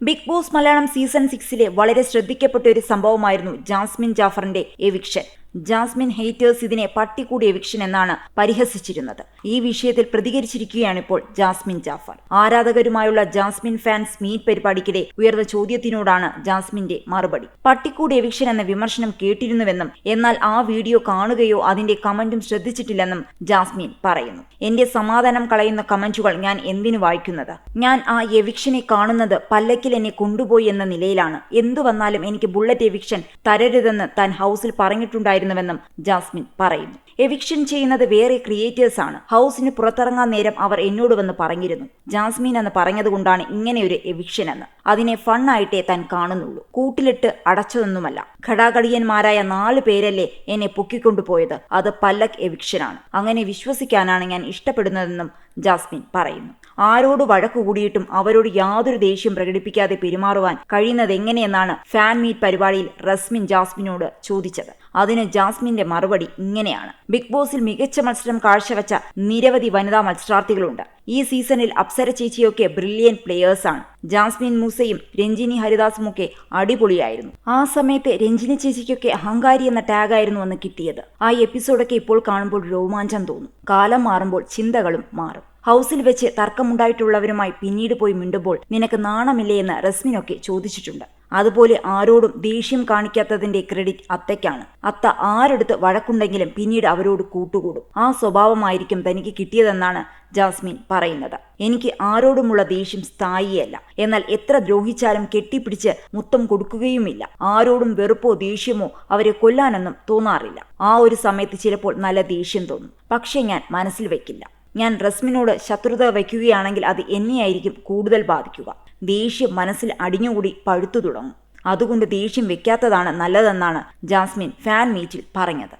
Big boss Malayalam season സിക്സിലെ വളരെ ശ്രദ്ധിക്കപ്പെട്ട ഒരു സംഭവമായിരുന്നു ജാസ്മിൻ ജാഫറിന്റെ എവിക്ഷൻ ജാസ്മിൻ ഹെയ്റ്റേഴ്സ് ഇതിനെ പട്ടിക്കൂടി എവിക്ഷൻ എന്നാണ് പരിഹസിച്ചിരുന്നത്. ഈ വിഷയത്തിൽ പ്രതികരിച്ചിരിക്കുകയാണ് ഇപ്പോൾ ജാസ്മിൻ ജാഫർ. ആരാധകരുമായുള്ള ജാസ്മിൻ ഫാൻസ് മീറ്റ് പരിപാടിക്കിടെ ഉയർന്ന ചോദ്യത്തിനോടാണ് ജാസ്മിന്റെ മറുപടി. പട്ടിക്കൂടി എവിക്ഷൻ എന്ന വിമർശനം കേട്ടിരുന്നുവെന്നും എന്നാൽ ആ വീഡിയോ കാണുകയോ അതിന്റെ കമന്റും ശ്രദ്ധിച്ചിട്ടില്ലെന്നും ജാസ്മിൻ പറയുന്നു. എന്റെ സമാധാനം കളയുന്ന കമന്റുകൾ ഞാൻ എന്തിനു വായിക്കുന്നത്? ഞാൻ ആ എവിക്ഷനെ കാണുന്നത് പല്ലക്കിൽ എന്നെ കൊണ്ടുപോയി എന്ന നിലയിലാണ്. എന്തു വന്നാലും എനിക്ക് ബുള്ളറ്റ് എവിക്ഷൻ തരരുതെന്ന് താൻ ഹൗസിൽ പറഞ്ഞിട്ടുണ്ടായിരുന്നുവെന്നും ജാസ്മിൻ പറയുന്നു. എവിക്ഷൻ ചെയ്യുന്നത് വേറെ ക്രിയേറ്റേഴ്സ് ആണ്. ഹൗസിന് പുറത്തിറങ്ങാൻ നേരം അവർ എന്നോട് വന്ന് പറഞ്ഞിരുന്നു. ജാസ്മിൻ എന്ന് പറഞ്ഞതുകൊണ്ടാണ് ഇങ്ങനെയൊരു എവിക്ഷൻ എന്ന് അതിനെ ഫണ്ണായിട്ടേ താൻ കാണുന്നുള്ളൂ. കൂട്ടിലിട്ട് അടച്ചതൊന്നുമല്ല. ഘടാഘടിയന്മാരായ നാല് പേരല്ലേ എന്നെ പൊക്കിക്കൊണ്ടുപോയത്. അത് പല്ലക് എവിക്ഷനാണ്. അങ്ങനെ വിശ്വസിക്കാനാണ് ഞാൻ ഇഷ്ടപ്പെടുന്നതെന്നും ജാസ്മിൻ പറയുന്നു. ആരോട് വഴക്കു കൂടിയിട്ടും അവരോട് യാതൊരു ദേഷ്യം പ്രകടിപ്പിക്കാതെ പെരുമാറുവാൻ കഴിയുന്നത് എങ്ങനെയെന്നാണ് ഫാൻ മീറ്റ് പരിപാടിയിൽ റസ്മിൻ ജാസ്മിനോട് ചോദിച്ചത്. അതിന് ജാസ്മിന്റെ മറുപടി ഇങ്ങനെയാണ്. ബിഗ് ബോസിൽ മികച്ച മത്സരം കാഴ്ചവെച്ച നിരവധി വനിതാ മത്സരാർത്ഥികളുണ്ട്. ഈ സീസണിൽ അപ്സര ചേച്ചിയൊക്കെ ബ്രില്യൻ പ്ലേയേഴ്സാണ് ജാസ്മിൻ മൂസയും രഞ്ജിനി ഹരിദാസും ഒക്കെ അടിപൊളിയായിരുന്നു. ആ സമയത്ത് രഞ്ജിനി ചേച്ചിക്കൊക്കെ അഹങ്കാരി എന്ന ടാഗായിരുന്നു അന്ന് കിട്ടിയത്. ആ എപ്പിസോഡൊക്കെ ഇപ്പോൾ കാണുമ്പോൾ രോമാഞ്ചം തോന്നും. കാലം മാറുമ്പോൾ ചിന്തകളും മാറും. ഹൗസിൽ വെച്ച് തർക്കമുണ്ടായിട്ടുള്ളവരുമായി പിന്നീട് പോയി മിണ്ടുമ്പോൾ നിനക്ക് നാണമില്ലേ എന്ന് റസ്മിനൊക്കെ ചോദിച്ചിട്ടുണ്ട്. അതുപോലെ ആരോടും ദേഷ്യം കാണിക്കാത്തതിന്റെ ക്രെഡിറ്റ് അത്തയ്ക്കാണ്. അത്ത ആരെടുത്ത് വഴക്കുണ്ടെങ്കിലും പിന്നീട് അവരോട് കൂട്ടുകൂടും. ആ സ്വഭാവമായിരിക്കും തനിക്ക് കിട്ടിയതെന്നാണ് ജാസ്മിൻ പറയുന്നത്. എനിക്ക് ആരോടുമുള്ള ദേഷ്യം സ്ഥായിയല്ല. എന്നാൽ എത്ര ദ്രോഹിച്ചാലും കെട്ടിപ്പിടിച്ച് മുത്തം കൊടുക്കുകയുമില്ല. ആരോടും വെറുപ്പോ ദേഷ്യമോ അവരെ കൊല്ലാനൊന്നും തോന്നാറില്ല. ആ ഒരു സമയത്ത് ചിലപ്പോൾ നല്ല ദേഷ്യം തോന്നും. പക്ഷേ ഞാൻ മനസ്സിൽ വെക്കില്ല. ഞാൻ റസ്മിനോട് ശത്രുത വയ്ക്കുകയാണെങ്കിൽ അത് എന്നെയായിരിക്കും കൂടുതൽ ബാധിക്കുക. ദേഷ്യം മനസ്സിൽ അടിഞ്ഞുകൂടി പഴുത്തു തുടങ്ങും. അതുകൊണ്ട് ദേഷ്യം വെക്കാത്തതാണ് നല്ലതെന്നാണ് ജാസ്മിൻ ഫാൻ മീറ്റിൽ പറഞ്ഞത്.